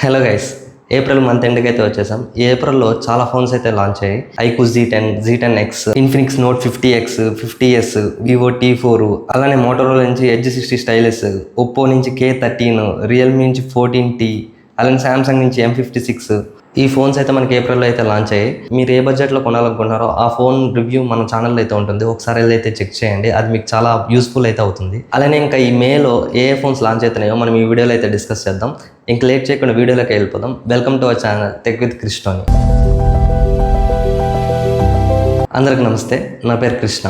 Hello guys April month ఎండ్కి అయితే వచ్చేసాం. ఈ ఏప్రిల్లో చాలా ఫోన్స్ అయితే లాంచ్ అయ్యాయి. IQOO's Z ten Z ten X Infinix Note fifty X fifty S Vivo T four అలానే మోటోరో నుంచి ఎడ్జ్ సిక్స్టీ స్టైలెస్ ఒప్పో నుంచి కే థర్టీన్ రియల్మీ నుంచి ఫోర్టీన్ టీ అలానే సామ్సంగ్ నుంచి ఎం ఫిఫ్టీ సిక్స్ ఈ phones అయితే మనకి ఏప్రిల్లో అయితే లాంచ్ అయ్యాయి. మీరు ఏ బడ్జెట్లో కొనాలనుకుంటున్నారో ఆ ఫోన్ రివ్యూ మన ఛానల్లో అయితే ఉంటుంది. ఒకసారి అయితే చెక్ చేయండి. అది మీకు చాలా యూస్ఫుల్ అయితే అవుతుంది. అలానే ఇంకా ఈ మేలో ఏ ఫోన్స్ లాంచ్ అవుతున్నాయో మనం ఈ వీడియోలో అయితే డిస్కస్ చేద్దాం. ఇంక లేట్ చేయకుండా వీడియోలోకి వెళ్ళిపోదాం. Welcome to our channel tech with క్రిస్టోని అందరికి నమస్తే. నా పేరు కృష్ణ.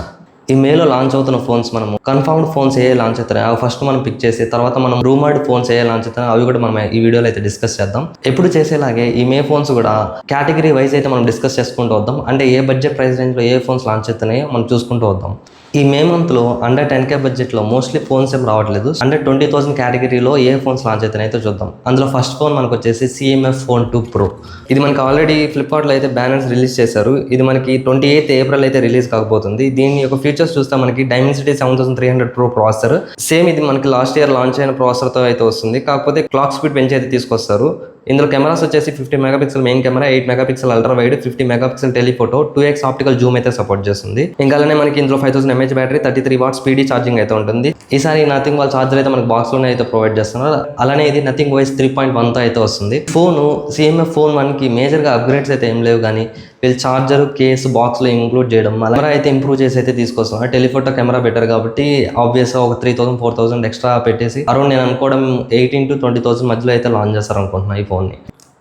ఈ మేలో లాంచ్ అవుతున్న ఫోన్స్ మనము కన్ఫర్మ్డ్ ఫోన్స్ ఏ లాంచ్ అవుతాయి అవి ఫస్ట్ మనం పిక్ చేసి తర్వాత మనం రూమర్డ్ ఫోన్స్ ఏ లాంచ్ అవుతాయి అవి కూడా మనం ఈ వీడియోలో అయితే డిస్కస్ చేద్దాం. ఎప్పుడు చేసేలాగే ఈ మే ఫోన్స్ కూడా కేటగిరీ వైజ్ అయితే మనం డిస్కస్ చేసుకుంటూ వద్దాం. అంటే ఏ బడ్జెట్ ప్రైస్ రేంజ్లో ఏ ఫోన్స్ లాంచ్ అవుతున్నాయో మనం చూసుకుంటూ వద్దాం. ఈ మే మంత్లో అండర్ టెన్ కే బడ్జెట్లో మోస్ట్లీ ఫోన్స్ ఏం రావట్లేదు. అండర్ ట్వంటీ థౌసండ్ కేటగిరీలో ఏ ఫోన్స్ లాంచ్ అయితేనైతే అయితే చూద్దాం. అందులో ఫస్ట్ ఫోన్ మనకు వచ్చేసి సిఎంఎఫ్ ఫోన్ టూ ప్రో. ఇది మనకి ఆల్రెడీ ఫ్లిప్కార్ట్లో అయితే బ్యానర్స్ రిలీజ్ చేశారు. ఇది మనకి ట్వంటీ ఎయిత్ ఏప్రిల్ అయితే రిలీజ్ కాకపోతుంది. దీని యొక్క ఫీచర్స్ చూస్తే మనకి Dimensity seven thousand three hundred pro processor same ఇది మనకి లాస్ట్ ఇయర్ లాంచ్ అయిన ప్రాసెసర్తో అయితే వస్తుంది. కాకపోతే క్లాక్ స్పీడ్ పెంచి అయితే తీసుకొస్తారు. ఇందులో కెమెరాస్ వచ్చేసి fifty megapixel main camera eight megapixel ultra wide fifty megapixel telephoto two X optical zoom అయితే సపోర్ట్ చేస్తుంది. ఇంకా అలానే మనకి ఇందులో five thousand mAh battery thirty three watt speedy charging అయితే ఉంటుంది. ఈసారి నథింగ్ వాళ్ళ ఛార్జర్ అయితే మనకి బాక్స్లోనే అయితే ప్రొవైడ్ చేస్తున్నారు. అలానే ఇది నథింగ్ వైస్ త్రీ పాయింట్ వన్తో అయితే వస్తుంది. ఫోన్ సిఎంఎఫ్ ఫోన్ మనకి మేజర్గా అప్గ్రేడ్స్ అయితే ఏం లేవు కానీ వీళ్ళు చార్జర్ కేస్ బాక్స్లో ఇంక్లూడ్ చేయడం. కెమెరా అయితే ఇంప్రూవ్ చేసి అయితే తీసుకొస్తాం. టెలిఫోటో కెమెరా బెటర్ కాబట్టి ఆబ్వియస్గా ఒక three thousand four thousand extra పెట్టేసి అరౌండ్ నేను అనుకోవడం ఎయిటీన్ టు ట్వంటీ థౌసండ్ మధ్యలో అయితే లాంచ్ చేస్తారు అనుకుంటున్నాను ఈ ఫోన్ని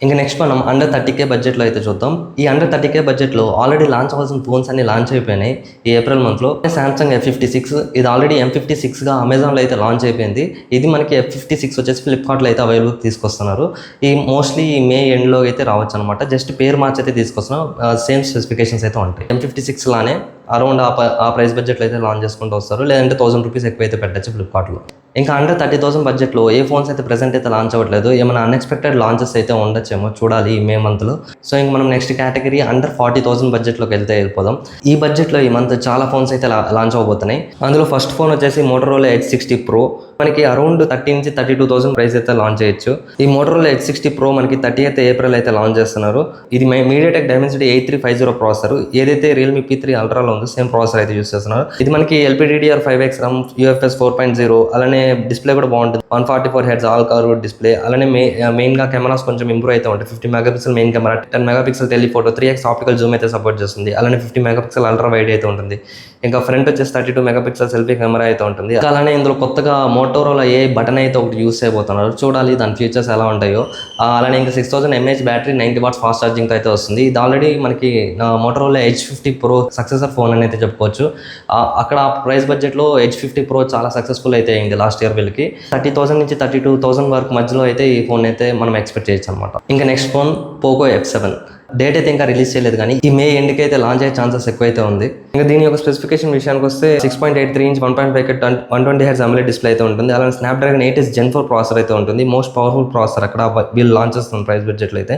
ఇంకా నెక్స్ట్ మనం అండర్ థర్టీ కే బడ్జెట్లో అయితే చూద్దాం. ఈ అండర్ థర్టీ కే బడ్జెట్లో ఆల్రెడీ లాంచ్ అవ్వాల్సిన ఫోన్స్ అన్ని లాంచ్ అయిపోయినాయి. ఈ ఏప్రిల్ మంత్లో సామ్సంగ్ ఎఫ్ ఫిఫ్టీ సిక్స్ ఇది ఆల్రెడీ ఎం ఫిఫ్టీ సిక్స్గా అమెజాన్లో అయితే లాంచ్ అయిపోయింది. ఇది మనకి ఎఫ్ ఫిఫ్టీ సిక్స్ వచ్చేసి ఫ్లిప్కార్ట్లో అయితే అవైలబుల్ తీసుకొస్తున్నారు. ఈ మోస్ట్లీ ఈ మే ఎండ్లో అయితే రావచ్చు అనమాట జస్ట్ పేరు మార్చి అయితే తీసుకొస్తున్నాం. సేమ్ స్పెసిఫికేషన్స్ అయితే ఉంటాయి. ఎం ఫిఫ్టీ సిక్స్ లానే అరౌండ్ ఆ ఆ ప్రైస్ బడ్జెట్లో అయితే లాంచ్ చేసుకుంటూ వస్తారు. లేదంటే థౌసండ్ రూపీస్ ఎక్కువ అయితే పెట్టచ్చు ఫ్లిప్కార్ట్లో ఇంకా అండర్ థర్టీ థౌసండ్ బడ్జెట్లో ఏ ఫోన్స్ అయితే ప్రెసెంట్ అయితే లాంచ్ అవ్వట్లేదు ఏమైనా అన్ఎక్స్పెక్టెడ్ లాంచెస్ అయితే ఉండొచ్చేమో చూడాలి ఈ మే మంత్లో సో ఇంక మనం next category under forty thousand బడ్జెట్లోకి వెళ్తే వెళ్ళిపోదాం. ఈ బడ్జెట్లో ఈ మంత్ చాలా ఫోన్స్ అయితే లా- లాంచ్ అవబోతున్నాయి అందులో ఫస్ట్ ఫోన్ వచ్చేసి మోటరోలో ఎయిట్ సిక్స్టీ ప్రో మనకి అరౌండ్ థర్టీ నుంచి థర్టీ టూ థౌసండ్ ప్రైస్ అయితే లాంచ్ చేయొచ్చు. ఈ మోటరోలో ఎయిట్ సిక్స్టీ ప్రో మనకి థర్టీ ఎయిత్ ఏప్రిల్ అయితే లాంచ్ చేస్తున్నారు. ఇది MediaTek Dimensity eight three five zero processor ఏదైతే రియల్మీ పీ త్రీ అల్ట్రాలో ఉందో సేమ్ ప్రాసెసర్ అయితే యూస్ చేస్తున్నారు. ఇది మనకి LPDDR five X RAM UFS four point zero అలానే డిస్ప్లే కూడా బాగుంటుంది. One forty four hertz all cover display అలానే మే మెయిన్గా కెమెరాస్ కొంచెం ఇంప్రూవ్ అయితే ఉంటాయి. Fifty megapixel main camera ten megapixel telephoto three X optical zoom అయితే సపోర్ట్ చేస్తుంది. అలానే ఫిఫ్టీ మెగాపిక్సెల్ అల్ట్రా వైడ్ అయితే ఉంటుంది. ఇంకా ఫ్రంట్ వచ్చేసి thirty two megapixel selfie camera అయితే ఉంటుంది. అలానే ఇందులో కొత్తగా మోటోరోలా ఏ బటన్ అయితే ఒకటి యూస్ చేయబోతున్నారు చూడాలి దాని ఫీచర్స్ ఎలా ఉంటాయో. అలానే ఇంకా six thousand mAh battery ninety watts fast charging అయితే వస్తుంది. ఇది ఆల్రెడీ మనకి Motorola Edge fifty pro successor phone అని అయితే చెప్పుకోవచ్చు. అక్కడ ఆ ప్రైస్ బడ్జెట్లో హెచ్ ఫిఫ్టీ ప్రో చాలా సక్సెస్ఫుల్ అయితే అయింది. లాస్ట్ ఇయర్ వీళ్ళకి. థర్టీ థౌసండ్ నుంచి థర్టీ టూ థౌసండ్ వరకు మధ్యలో అయితే ఈ ఫోన్ అయితే మనం ఎక్స్పెక్ట్ చేయొచ్చు అనమాట ఇంకా next phone Poco F seven. Date అయితే ఇంకా రిలీజ్ చేయలేదు కానీ ఈ మే ఎండ్కి అయితే లాంచ్ అయ్యే ఛాన్సెస్ ఎక్కువైతే ఉంది. ఇంకా దీని యొక్క స్పెసిఫికేషన్ విషయానికి వస్తే six point eight three inch one point five one twenty hertz AMOLED display అయితే ఉంటుంది. అలానే Snapdragon eight S gen four processor అయితే ఉంటుంది. మోస్ట్ పవర్ఫుల్ ప్రాసెసర్ అక్కడ వీళ్ళు లాంచ్ చేస్తుంది ప్రైస్ బడ్జెట్లో అయితే.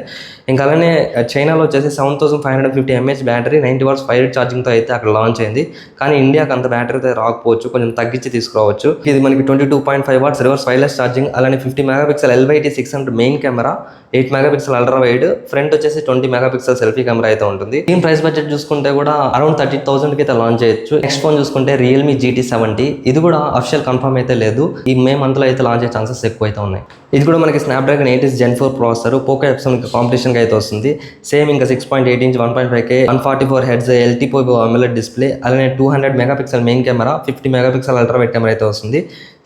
ఇంకా అలానే చైనాలో వచ్చేసి seven thousand five hundred fifty mAh battery ninety watts five ఛార్జింగ్తో అయితే అక్కడ లాంచ్ అయింది. కానీ ఇండియాకి అంత బ్యాటరీ అయితే రాకపోవచ్చు. కొంచెం తగ్గించి తీసుకురావచ్చు ఇది మనకి twenty two point five watts reverse wireless charging అలానే fifty megapixel LYT six hundred main camera eight megapixel ultra wide front వచ్చేసి ట్వంటీ మెగాపిక్సెల్ సెల్ఫీ కెమెరా అయితే ఉంటుంది. దీని ప్రైస్ బడ్జెట్ చూసుకుంటే కూడా అరౌండ్ థర్టీ థౌసండ్కి అయితే లాంచ్ చేయొచ్చు. నెక్స్ట్ ఫోన్ చూసుకుంటే రియల్మీ జీటీ సెవెంటీ ఇది కూడా అఫిషియల్ కన్ఫర్మ్ అయితే లేదు. ఈ మే మంత్లో అయితే లాంచ్ అయ్యే ఛాన్సెస్ ఎక్కువ అయితే ఉన్నాయి. ఇది కూడా మనకి Snapdragon eights gen four processor Poco Epson competition అయితే వస్తుంది. సేమ్ ఇంకా six point eight inch one point five K one forty four hertz LT PO AMOLED display అలానే two hundred megapixel main camera fifty megapixel ultra wide camera అయితే వస్తుంది.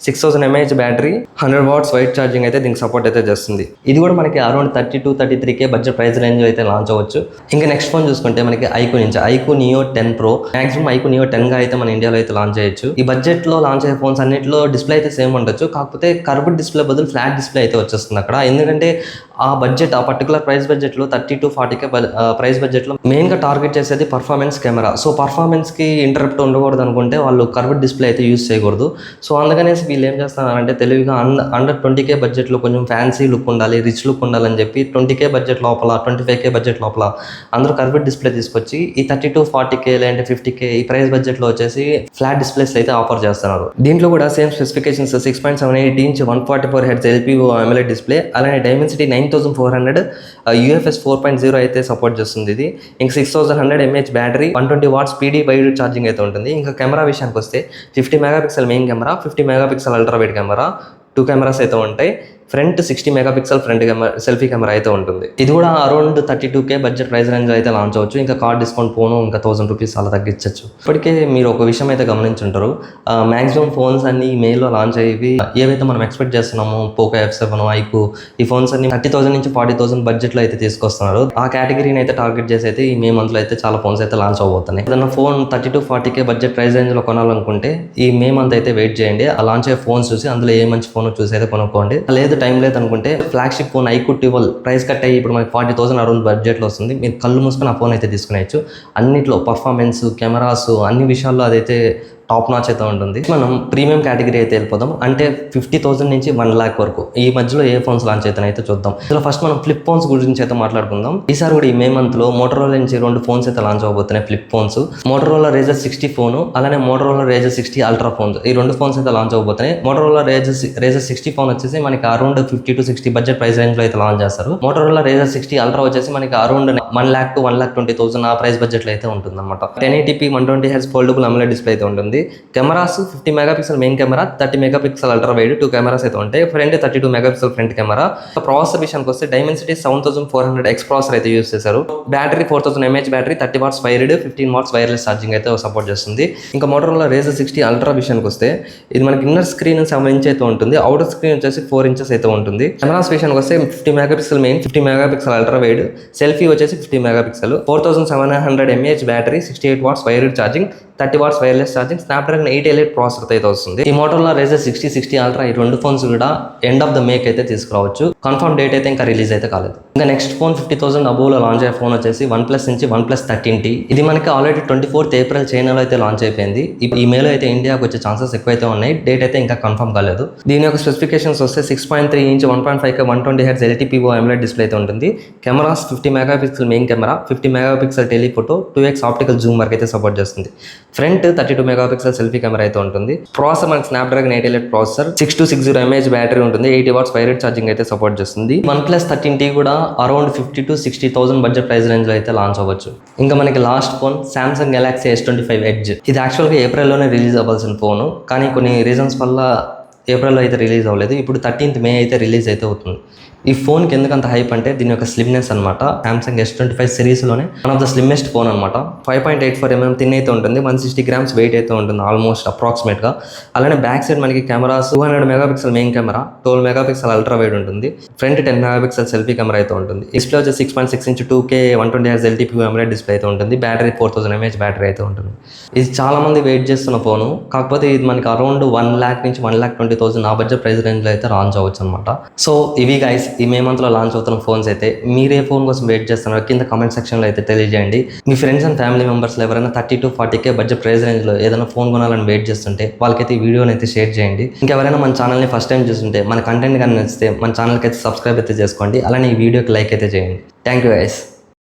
Six thousand mAh battery hundred watts wired charging అయితే దీనికి support అయితే చేస్తుంది. ఇది కూడా మనకి around thirty two thirty three K budget price range అయితే లాంచ్ అవ్వచ్చు. ఇంకా నెక్స్ట్ ఫోన్ చూసుకుంటే మనకి ఐకో నుంచి iQOO Neo ten pro. Maximum iQOO Neo టెన్గా అయితే మన ఇండియాలో అయితే లాంచ్ చేయొచ్చు. ఈ బడ్జెట్లో లాంచ్ అయ్యే ఫోన్స్ అన్నింటిలో డిస్ప్లే అయితే సేమ్ ఉండొచ్చు. కాకపోతే కర్వ్డ్ డిస్ప్లే బదులు ఫ్లాట్ డిస్ప్లే అయితే వచ్చేస్తుంది అక్కడ. ఎందుకంటే ఆ బడ్జెట్ ఆ పర్టికులర్ ప్రైస్ బడ్జెట్లో థర్టీ టు ఫార్టీకే ప్రైస్ బడ్జెట్లో మెయిన్గా టార్గెట్ చేసేది పర్ఫార్మెన్స్ కెమెరా సో పర్ఫార్మెన్స్కి ఇంటరప్ట్ ఉండకూడదు అనుకుంటే వాళ్ళు కర్వ్డ్ డిస్ప్లే అయితే యూస్ చేయకూడదు. సో అందుకనేసి వీళ్ళు ఏం చేస్తున్నారంటే తెలివిగా అండ్ అండర్ ట్వంటీ కే బడ్జెట్లో కొంచెం ఫ్యాన్సీ లుక్ ఉండాలి రిచ్ లుక్ ఉండాలని చెప్పి ట్వంటీ కే బడ్జెట్ లోపల ట్వంటీ ఫైవ్ కే బడ్జెట్ లోపల అందరూ కర్వ్డ్ డిస్ప్లే తీసుకొచ్చి ఈ థర్టీ టు ఫార్టీ కే లేదంటే ఫిఫ్టీ కే ఈ ప్రైస్ బడ్జెట్లో వచ్చేసి ఫ్లాట్ డిస్ప్లేస్ అయితే ఆఫర్ చేస్తున్నారు. దీంట్లో కూడా same specifications six point seven eight inch one forty four hertz LTPO AMOLED display అలానే Dimensity nine thousand four hundred UFS four point zero అయితే సపోర్ట్ చేస్తుంది ఇది. ఇంకా six thousand hundred mAh battery one twenty watts PD wired charging అయితే ఉంటుంది. ఇంకా camera విషయానికి వస్తే fifty megapixel main camera fifty megapixel ultra wide camera two cameras అయితే ఉంటాయి. Front sixty megapixel front camera selfie camera అయితే ఉంటుంది. ఇది కూడా around thirty two K budget price range అయితే లాంచ్ అవ్వచ్చు. ఇంకా కార్డ్ డిస్కౌంట్ ఫోను ఇంకా థౌసండ్ రూపీస్ అలా తగ్గించవచ్చు ఇప్పటికే మీరు ఒక విషయం అయితే గమనించుంటారు. మాక్సిమం ఫోన్స్ అన్ని మేలో లాంచ్ అయ్యేవి ఏవైతే మనం ఎక్స్పెక్ట్ చేస్తున్నామో పోకో ఎఫ్ సెవెన్ ఐకు ఈ ఫోన్స్ అన్ని థర్టీ థౌసండ్ నుంచి ఫార్టీ థౌసండ్ బడ్జెట్లో అయితే తీసుకొస్తున్నారు. ఆ కేటగిరీని అయితే టార్గెట్ చేసి అయితే ఈ మే మంత్లో అయితే చాలా ఫోన్స్ అయితే లాంచ్ అవబోతున్నాయి ఏదైనా phone thirty to forty K budget price రేంజ్లో కొనాలనుకుంటే ఈ మే మంత్ అయితే వెయిట్ చేయండి. ఆ లాంచ్ అయ్యే ఫోన్స్ చూసి అందులో ఏ మంచి ఫోన్ చూసి అయితే కొనుక్కోండి. లేదు టైం లేదు అనుకుంటే flagship phone iQOO twelve price cut అయ్యి ఇప్పుడు మనకి ఫార్టీ థౌసండ్ అరౌండ్ బడ్జెట్లో వస్తుంది. మీరు కళ్ళు మూసుకొని ఆ ఫోన్ అయితే తీసుకునేయచ్చు. అన్నిట్లో పర్ఫార్మెన్స్ కెమెరాస్ అన్ని విషయాల్లో అదైతే టాప్ నాచ్ అయితే ఉంటుంది. మనం ప్రీమియం కేటగిరీ అయితే వెళ్ళిపోదాం. అంటే ఫిఫ్టీ థౌసండ్ నుంచి వన్ ల్యాక్ వరకు. ఈ మధ్యలో ఏ ఫోన్స్ లాంచ్ అయితే అయితే చూద్దాం. ఇందులో ఫస్ట్ మనం ఫ్లిప్ ఫోన్స్ గురించి అయితే మాట్లాడుకుందాం. ఈసారి కూడా ఈ మే మంత్లో మోటరోలా నుంచి రెండు ఫోన్స్ అయితే launch అవబోతున్నాయి flip phones Motorola Razr sixty phone అలానే Motorola Razr sixty ultra phones ఈ రెండు ఫోన్స్ అయితే launch అవబోతున్నాయి. Motorola Razr Razr sixty phone వచ్చేసి మనకి around fifty to sixty budget price రేంజ్లో అయితే లాంచ్ చేస్తారు. మోటరోలా రేజర్ సిక్స్టీ అల్ట్రా వచ్చేసి మనకి around one lakh to one lakh twenty thousand ఆ ప్రైస్ బడ్జెట్లో అయితే ఉంటుంది అనమాట ten eighty p one twenty H foldable AMOLED display అయితే ఉంటుంది. Cameras fifty megapixel main camera thirty megapixel ultra wide two cameras అయితే ఉంటాయి. Front thirty two megapixel front camera. Processor విషయానికి వస్తే Dimensity seven thousand four hundred X processor అయితే use చేశారు. Battery four thousand mAh battery thirty watts wired fifteen watts wireless charging అయితే support చేస్తుంది. ఇంకా Motorola Razr sixty ultra విషయానికి వస్తే ఇది మనకి ఇన్నర్ స్క్రీన్ సెవెన్ ఇంచ్ అయితే ఉంటుంది. అవుటర్ స్క్రీన్ వచ్చేసి ఫోర్ ఇంచెస్ అయితే ఉంటుంది. కెమెరాస్ విషయానికి వస్తే fifty megapixel main fifty megapixel ultra wide selfie వచ్చేసి fifty megapixel. Four thousand seven hundred mAh battery sixty eight watts wired charging thirty watts wireless charging Snapdragon eight eight processor అయితే వస్తుంది. ఈ మోటోలో Razr sixty sixty ultra ఈ రెండు phones కూడా end of the make అయితే తీసుకురావచ్చు. కన్ఫర్మ్ డేట్ అయితే ఇంకా రిలీజ్ అయితే కాలేదు. ఇంకా నెక్స్ట్ ఫోన్ ఫిఫ్టీ థౌసండ్ అబోవ్లో లాంచ్ అయ్యే ఫోన్ వచ్చేసి వన్ ప్లస్ నుంచి వన్ ప్లస్ థర్టీన్ టీ ఇది మనకి ఆల్రెడీ ట్వంటీ ఫోర్త్ ఏప్రిల్ చైనాలో అయితే లాంచ్ అయిపోయింది. ఈ మేలో అయితే ఇండియాకి వచ్చే ఛాన్సెస్ ఎక్కువైతే ఉన్నాయి. డేట్ అయితే ఇంకా కన్ఫర్మ్ కాలేదు. దీని యొక్క స్పెసిఫికేషన్స్ వస్తే six point three inch one point five one twenty hertz LTPO AMOLED display అయితే ఉంటుంది. Cameras fifty megapixel main camera fifty megapixel telephoto two X optical zoom వరకు అయితే సపోర్ట్ చేస్తుంది. Front thirty two megapixel selfie camera అయితే ఉంటుంది. Processor మనకి Snapdragon eight Elite processor six two six zero mAh battery ఉంటుంది. Eighty watts wired charging అయితే support చేస్తుంది. One plus thirteen T కూడా around fifty to sixty thousand budget price రేంజ్లో అయితే launch అవ్వచ్చు. ఇంకా మనకి last phone Samsung Galaxy S twenty five Edge ఇది యాక్చువల్గా ఏప్రిల్లోనే రిలీజ్ అవ్వాల్సిన ఫోన్ కానీ కొన్ని రీజన్స్ వల్ల ఏప్రిల్లో అయితే రిలీజ్ అవ్వలేదు. ఇప్పుడు థర్టీన్త్ మే అయితే రిలీజ్ అయితే అవుతుంది. ఈ ఫోన్కి ఎందుకు అంత హైప్ అంటే దీని యొక్క స్లిమ్నెస్ అనమాట Samsung S twenty five సిరీస్లోనే one of the slimmest phone అనమాట five point eight four mm thin అయితే ఉంటుంది వన్ సిక్స్టీ గ్రామ్స్ వెయిట్ అయితే ఉంటుంది ఆల్మోస్ట్ అప్రాక్సిమేట్గా అలానే బ్యాక్ సైడ్ మనకి cameras two hundred megapixel main camera twelve megapixel ultra wide ఉంటుంది. Front ten megapixel selfie camera అయితే ఉంటుంది. డిస్ప్లే వచ్చి six point six inch two K one twenty H LTP camera display అయితే ఉంటుంది. Battery four thousand mAh battery అయితే ఉంటుంది. ఇది చాలా మంది వెయిట్ చేస్తున్న ఫోను కాకపోతే ఇది మనకి అరౌండ్ వన్ ల్యాక్ నుంచి వన్ ల్యాక్ ట్వంటీ థౌసండ్ ఆ బడ్జెట్ ప్రైస్ రేంజ్లో అయితే లాంచ్ అవ్వచ్చు అనమాట సో ఇవి గైస్ ఈ మే మంత్లో లాంచ్ అవుతున్న ఫోన్స్ అయితే మీరే ఫోన్ కోసం వెయిట్ చేస్తున్నారో కింద కామెంట్ సెక్షన్లో అయితే తెలియజేయండి. మీ ఫ్రెండ్స్ అండ్ ఫ్యామిలీ మెంబర్స్లో ఎవరైనా thirty to forty K budget price రేంజ్లో ఏదైనా ఫోన్ కొనాలని వెయిట్ చేస్తుంటే వాళ్ళకైతే ఈ వీడియోని అయితే షేర్ చేయండి. ఇంకెవరైనా మన ఛానల్ని ఫస్ట్ టైం చూస్తుంటే మన కంటెంట్ కానీ నచ్చితే మన ఛానల్కి అయితే సబ్స్క్రైబ్ అయితే చేసుకోండి. అలానే ఈ వీడియోకి లైక్ అయితే చేయండి. Thank you guys